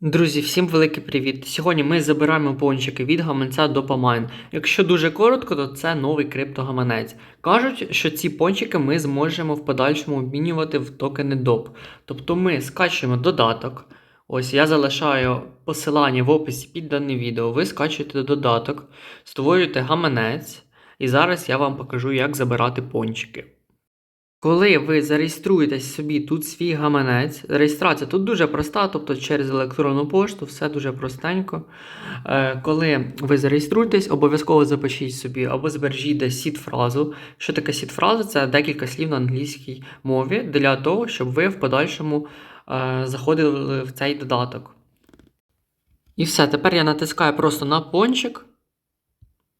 Друзі, всім великий привіт! Сьогодні ми забираємо пончики від гаманця до Якщо дуже коротко, то це новий криптогаманець. Кажуть, що ці пончики ми зможемо в подальшому обмінювати в токени DOP. Тобто ми скачуємо додаток. Ось я залишаю посилання в описі під дане відео. Ви скачуєте додаток, створюєте гаманець, і зараз я вам покажу, як забирати пончики. Коли ви зареєструєтесь собі тут свій гаманець, реєстрація тут дуже проста, тобто через електронну пошту, все дуже простенько. Е, Коли ви зареєструєтесь, обов'язково запишіть собі або збережіть десь сід-фразу. Що таке сід-фраза? Це декілька слів на англійській мові для того, щоб ви в подальшому е, заходили в цей додаток. І все, тепер я натискаю просто на пончик.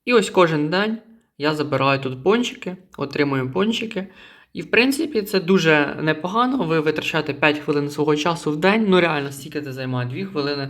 І ось кожен день я забираю тут пончики, отримую пончики. І, в принципі, це дуже непогано. Ви витрачаєте 5 хвилин свого часу в день. Ну, реально, стільки це займає 2 хвилини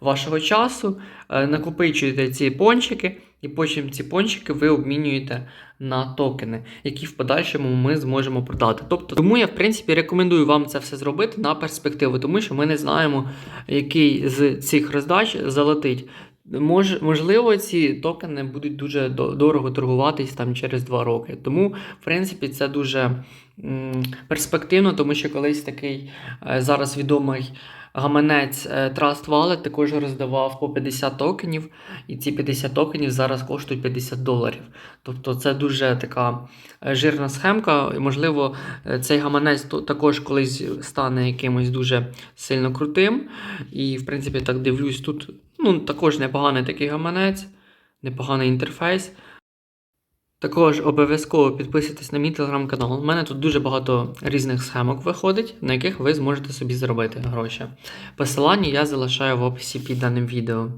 вашого часу. Е, Накопичуєте ці пончики, і потім ці пончики ви обмінюєте на токени, які в подальшому ми зможемо продати. Тобто, тому я, в принципі, рекомендую вам це все зробити на перспективу, тому що ми не знаємо, який з цих роздач залетить. Мож, можливо, ці токени будуть дуже дорого торгуватись там через 2 роки. Тому, в принципі, це дуже м, перспективно, тому що колись такий е, зараз відомий гаманець е, Trust Wallet також роздавав по 50 токенів, і ці 50 токенів зараз коштують 50 доларів. Тобто це дуже така е, жирна схемка. І, можливо, е, цей гаманець також колись стане якимось дуже сильно крутим. І, в принципі, так дивлюсь, тут ну, також непоганий такий гаманець, непоганий інтерфейс. Також обов'язково підписуйтесь на мій телеграм-канал. У мене тут дуже багато різних схемок виходить, на яких ви зможете собі заробити гроші. Посилання я залишаю в описі під даним відео.